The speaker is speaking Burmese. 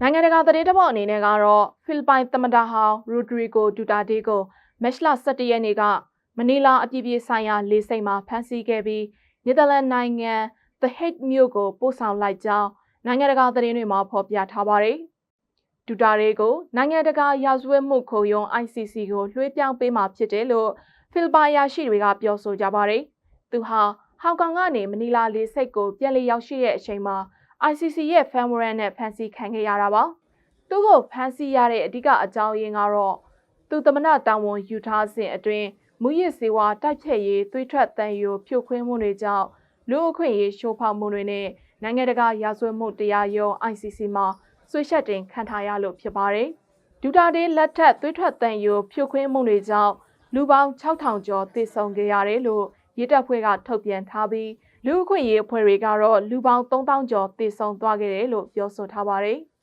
နိုင်ငံတကာသတင်းတပ်ပေါ်အနေနဲ့ကတော့ဖိလစ်ပိုင်သမ္မတဟောင်းရိုဒရီဂိုဒူတာတေးကိုမက်လ17ရက်နေ့ကမနီလာအပြည်ပြည်ဆိုင်ရာလေဆိပ်မှာဖမ်းဆီးခဲ့ပြီးနယ်သာလန်နိုင်ငံ The Hague မြို့ကိုပို့ဆောင်လိုက်ကြောင်းနိုင်ငံတကာသတင်းတွေမှာဖော်ပြထားပါတယ်။ဒူတာတေးကိုနိုင်ငံတကာရာဇဝတ်မှုခုံရုံး ICC ကိုလွှဲပြောင်းပေးမှာဖြစ်တယ်လို့ဖိလစ်ပိုင်ရရှိတွေကပြောဆိုကြပါတယ်။သူဟာဟောင်ကောင်ကနေမနီလာလေဆိပ်ကိုပြန်လည်ရောက်ရှိတဲ့အချိန်မှာ ICC ရဲ့ fan warrant နဲ့ဖမ်းဆီးခံခဲ့ရတာပါ။သူ့ကိုဖမ်းဆီးရတဲ့အဓိကအကြောင်းရင်းကတော့သူသမနာတာဝန်ယူထားစဉ်အတွင်းမူရစ်စေဝါတိုက်ဖြတ်ရေးသွေးထွက်တန်ယူဖြိုခွင်းမှုတွေကြောင့်လူအခွင့်ရေးရှိုးဖောက်မှုတွေနဲ့နိုင်ငံတကာရာဇဝတ်မှုတရားရုံး ICC မှာဆွေးချက်တင်ခံထားရလို့ဖြစ်ပါတယ်။ဒူတာတေးလက်ထက်သွေးထွက်တန်ယူဖြိုခွင်းမှုတွေကြောင့်လူပေါင်း6000ကျော်သေဆုံးခဲ့ရတယ်လို့ရဲတပ်ဖွဲ့ကထုတ်ပြန်ထားပြီး လူအခွင့်ရေးအဖွဲ့တွေကတော့လူပေါင်း3000ကျော်သေဆုံးသွားခဲ့တယ်လို့ပြောဆိုထားပါတယ်။